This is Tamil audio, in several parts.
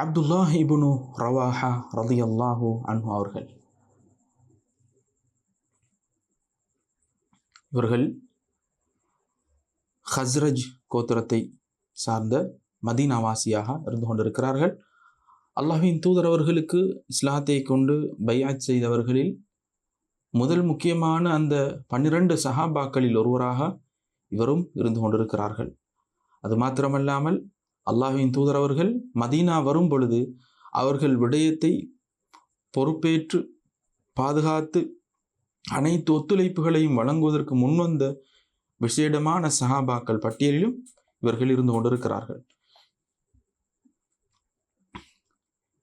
அப்துல்லா இபுனு ரவாஹா ரதி அல்லாஹு அன்ஹு அவர்கள். இவர்கள் ஹஸ்ரஜ் கோத்திரத்தை சார்ந்த மதீனாவாசியாக இருந்து கொண்டிருக்கிறார்கள். அல்லாஹின் தூதர் அவர்களுக்கு இஸ்லாத்தை கொண்டு பையாத் செய்தவர்களில் முதல் முக்கியமான அந்த பன்னிரண்டு சஹாபாக்களில் ஒருவராக இவரும் இருந்து கொண்டிருக்கிறார்கள். அது மாத்திரமல்லாமல் அல்லாஹின் தூதர் அவர்கள் மதீனா வரும் பொழுது அவர்கள் விடயத்தை பொறுப்பேற்று பாதுகாத்து அனைத்து ஒத்துழைப்புகளையும் வழங்குவதற்கு முன்வந்த விசேடமான சஹாபாக்கள் பட்டியலிலும் இவர்கள் இருந்து கொண்டிருக்கிறார்கள்.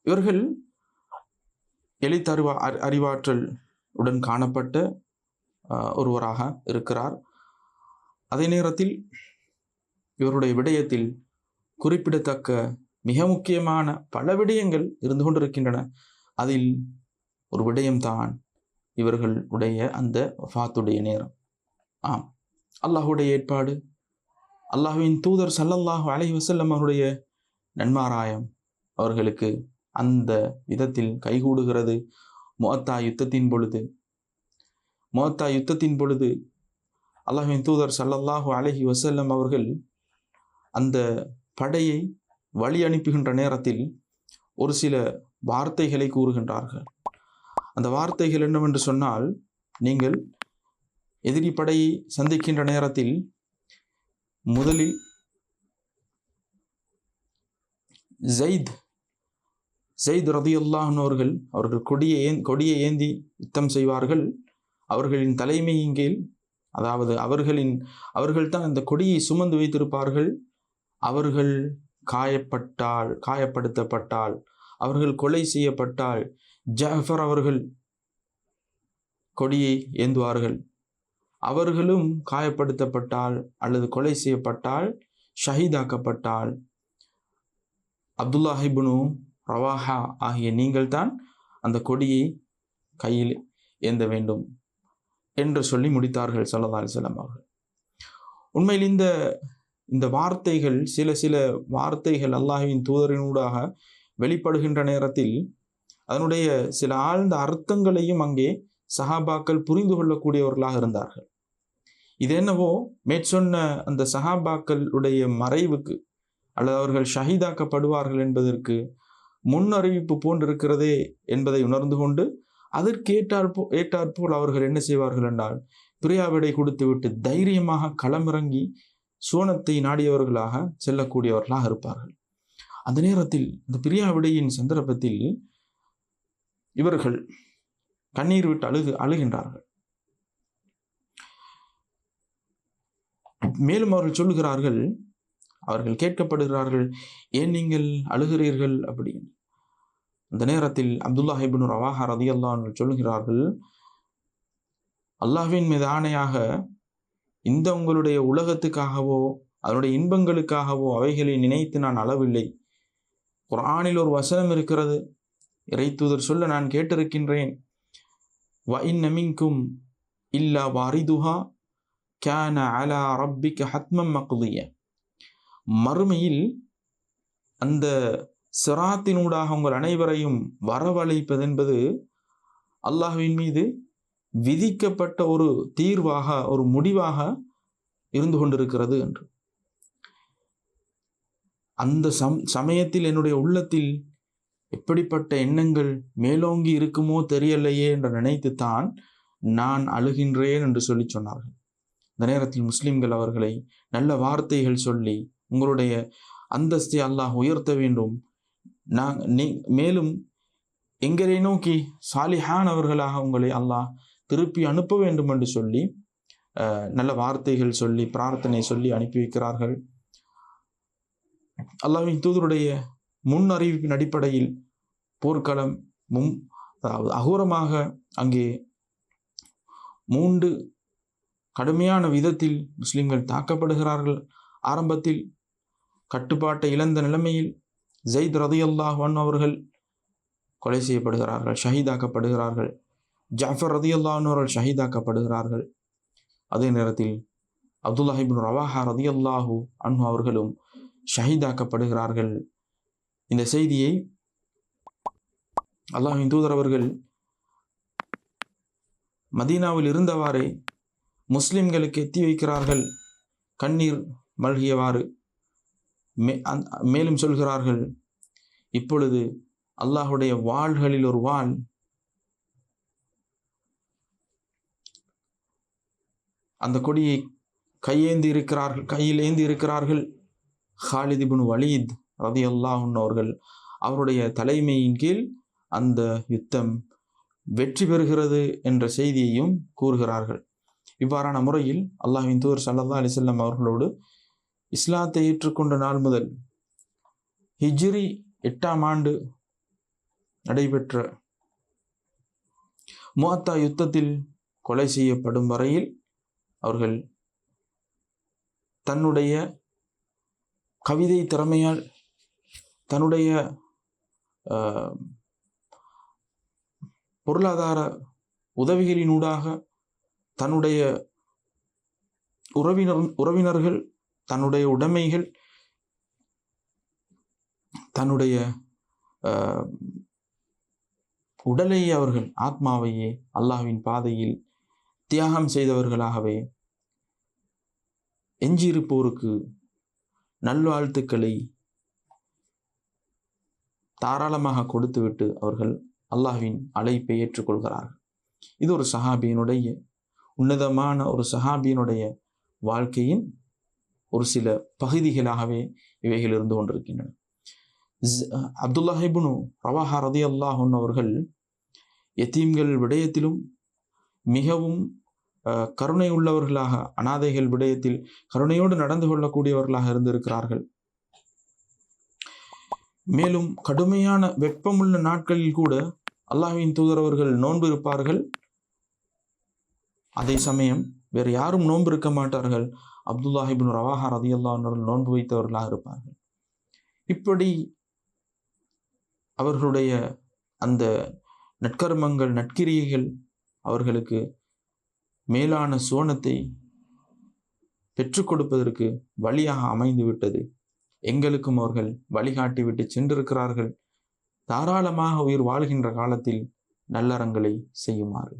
இவர்கள் எளித்தறிவா அறிவாற்றல் உடன் காணப்பட்ட ஒருவராக இருக்கிறார். அதே நேரத்தில் இவருடைய விடயத்தில் குறிப்பிடத்தக்க மிக முக்கியமான பல விடயங்கள் இருந்து கொண்டிருக்கின்றன. அதில் ஒரு விடயம்தான் இவர்களுடைய அந்த ஃபாத்துடைய நேரம். ஆம். அல்லாஹுடைய ஏற்பாடு அல்லாஹுவின் தூதர் சல்லல்லாஹு அலை வசல்லம் அவருடைய நன்மாராயம் அவர்களுக்கு அந்த விதத்தில் கைகூடுகிறது. மோத்தா யுத்தத்தின் பொழுது மோத்தா யுத்தத்தின் பொழுது அல்லாஹின் தூதர் சல்லல்லாஹு அலஹி வசல்லம் அவர்கள் அந்த படையை வழி அனுப்புகின்ற நேரத்தில் ஒரு சில வார்த்தைகளை கூறுகின்றார்கள். அந்த வார்த்தைகள் என்னவென்று சொன்னால் நீங்கள் எதிரி படையை சந்திக்கின்ற நேரத்தில் முதலில் ஜெயித் ஜெயித் ரதியுல்லாஹன் அவர்கள் அவர்கள் கொடியை ஏன் கொடியை ஏந்தி யுத்தம் செய்வார்கள். அவர்களின் தலைமையின் கீழ் அதாவது அவர்களின் அவர்கள்தான் அந்த கொடியை சுமந்து வைத்திருப்பார்கள். அவர்கள் காயப்பட்டால் காயப்படுத்தப்பட்டால் அவர்கள் கொலை செய்யப்பட்டால் ஜாஃபர் அவர்கள் கொடியை ஏந்துவார்கள். அவர்களும் காயப்படுத்தப்பட்டால் அல்லது கொலை செய்யப்பட்டால் ஷஹீதாக்கப்பட்டால். அப்துல்லாஹிபுனு ரவாஹா ஆகிய நீங்கள் தான் அந்த கொடியை கையில் ஏந்த வேண்டும் என்று சொல்லி முடித்தார்கள் சல்லா அலிசல்லாம் அவர்கள். உண்மையில் இந்த இந்த வார்த்தைகள் சில சில வார்த்தைகள் அல்லாஹுவின் தூதரினூடாக வெளிப்படுகின்ற நேரத்தில் அதனுடைய சில ஆழ்ந்த அர்த்தங்களையும் அங்கே சஹாபாக்கள் புரிந்து கொள்ளக்கூடியவர்களாக இருந்தார்கள். இது என்னவோ மேற்சொன்ன அந்த சஹாபாக்களுடைய மறைவுக்கு அல்லது அவர்கள் ஷஹீதாக்கப்படுவார்கள் என்பதற்கு முன் அறிவிப்பு போன்றிருக்கிறதே என்பதை உணர்ந்து கொண்டு அதற்கு ஏற்றாற் போ ஏற்றாற்போல் அவர்கள் என்ன செய்வார்கள் என்றால் பிரியாவிடை கொடுத்துவிட்டு தைரியமாக களமிறங்கி சோனத்தை நாடியவர்களாக செல்லக்கூடியவர்களாக இருப்பார்கள். அந்த நேரத்தில் இந்த பிரியாவிடையின் சந்தர்ப்பத்தில் இவர்கள் கண்ணீர் விட்டு அழுகு அழுகின்றார்கள். மேலும் அவர்கள் சொல்லுகிறார்கள் அவர்கள் கேட்கப்படுகிறார்கள் ஏன் நீங்கள் அழுகிறீர்கள்? அப்படின்னு. அந்த நேரத்தில் அப்துல்லா ஹிபின் ரவாஹா ரதி அல்லாஹ் சொல்லுகிறார்கள் அல்லாஹ்வின் மீது ஆணையாக இந்த உங்களுடைய உலகத்துக்காகவோ அதனுடைய இன்பங்களுக்காகவோ அவைகளை நினைத்து நான் அளவில்லை குரானில் ஒரு வசனம் இருக்கிறது. இறைத்தூதர் சொல்ல நான் கேட்டிருக்கின்றேன். வ இன்னமிங்கும் இல்லா வாரிதுஹா கேன அலா ரப்பிக்க ஹத்மம் மக்குதிய மறுமையில் அந்த சிராத்தினூடாக உங்கள் அனைவரையும் வரவழைப்பது என்பது அல்லாஹுவின் மீது விதிக்கப்பட்ட ஒரு தீர்வாக ஒரு முடிவாக இருந்து கொண்டிருக்கிறது என்று. அந்த சம் சமயத்தில் என்னுடைய உள்ளத்தில் எப்படிப்பட்ட எண்ணங்கள் மேலோங்கி இருக்குமோ தெரியலையே என்று நினைத்துத்தான் நான் அழுகின்றேன் என்று சொல்லி சொன்னார்கள். இந்த நேரத்தில் முஸ்லிம்கள் அவர்களை நல்ல வார்த்தைகள் சொல்லி உங்களுடைய அந்தஸ்தை அல்லாஹ் உயர்த்த வேண்டும். நான் நீ மேலும் எங்களை நோக்கி சாலிஹான் அவர்களாக உங்களை அல்லாஹ் திருப்பி அனுப்ப வேண்டும் என்று சொல்லி நல்ல வார்த்தைகள் சொல்லி பிரார்த்தனை சொல்லி அனுப்பி வைக்கிறார்கள். அல்லாஹின் தூதருடைய முன் அறிவிப்பின் அடிப்படையில் போர்க்களம் மும் அதாவது அகோரமாக அங்கே மூன்று கடுமையான விதத்தில் முஸ்லிம்கள் தாக்கப்படுகிறார்கள். ஆரம்பத்தில் கட்டுப்பாட்டை இழந்த நிலைமையில் ஜெயித் ரதியுல்லாஹன் அவர்கள் கொலை செய்யப்படுகிறார்கள் ஷஹீதாக்கப்படுகிறார்கள். ஜாஃபர் ரதியுல்லான் அவர்கள் ஷஹீதாக்கப்படுகிறார்கள். அதே நேரத்தில் அப்துல்லாஹிபின் ரவாஹா ரதியுல்லாஹு அன்ஹு அவர்களும் ஷஹீதாக்கப்படுகிறார்கள். இந்த செய்தியை அல்லாஹின் தூதர் அவர்கள் மதீனாவில் இருந்தவாறே முஸ்லிம்களுக்கு எத்தி வைக்கிறார்கள். கண்ணீர் மல்கியவாறு மே மேலும் சொல்கிறார்கள் இப்பொழுது அல்லாஹுடைய வாள்களில் ஒரு வாள் அந்த கொடியை கையேந்தி இருக்கிறார்கள் கையில் ஏந்தி இருக்கிறார்கள் ஹாலித் வலீத் ரதி அவர்கள் அவருடைய தலைமையின் கீழ் அந்த யுத்தம் வெற்றி பெறுகிறது என்ற செய்தியையும் கூறுகிறார்கள். இவ்வாறான முறையில் அல்லாஹின் தூர் சல்லா அலிசல்லம் அவர்களோடு இஸ்லாத்தை ஏற்றுக்கொண்ட நாள் முதல் ஹிஜ்ரி எட்டாம் ஆண்டு நடைபெற்ற முஅத்தா யுத்தத்தில் கொலை செய்யப்படும் வரையில் அவர்கள் தன்னுடைய கவிதை திறமையால் தன்னுடைய ஆஹ், பொருளாதார உதவிகளினூடாக தன்னுடைய உறவினர் உறவினர்கள் தன்னுடைய உடைமைகள் தன்னுடைய ஆஹ், உடலை அவர்கள் ஆத்மாவையே அல்லாஹ்வின் பாதையில் தியாகம் செய்தவர்களாகவே எஞ்சியிருப்போருக்கு நல்வாழ்த்துக்களை தாராளமாக கொடுத்துவிட்டு அவர்கள் அல்லாஹ்வின் அழைப்பை ஏற்றுக்கொள்கிறார்கள். இது ஒரு சஹாபியினுடைய உன்னதமான ஒரு சஹாபியினுடைய வாழ்க்கையின் ஒரு சில பகுதிகளாகவே இவைகள் இருந்து கொண்டிருக்கின்றன. அப்துல்லாஹிபுனு ரவாஹா ரதி அல்லாஹன் அவர்கள் எத்தீம்கள் விடயத்திலும் மிகவும் கருணை உள்ளவர்களாக அனாதைகள் விடயத்தில் கருணையோடு நடந்து கொள்ளக்கூடியவர்களாக இருந்திருக்கிறார்கள். மேலும் கடுமையான வெப்பமுள்ள நாட்களில் கூட அல்லாஹின் தூதரவர்கள் நோன்பு இருப்பார்கள். அதே சமயம் வேறு யாரும் நோன்பு இருக்க மாட்டார்கள். அப்துல்லாஹிபின் ரவாஹா ரதி நோன்பு வைத்தவர்களாக இருப்பார்கள். இப்படி அவர்களுடைய அந்த நற்கர்மங்கள் நற்கிரியைகள் அவர்களுக்கு மேலான சுவனத்தை பெற்றுக் கொடுப்பதற்கு வழியாக அமைந்து விட்டது. எங்களுக்கும் அவர்கள் வழிகாட்டி விட்டு சென்றிருக்கிறார்கள். தாராளமாக உயிர் வாழ்கின்ற காலத்தில் நல்லறங்களை செய்யுமாறு.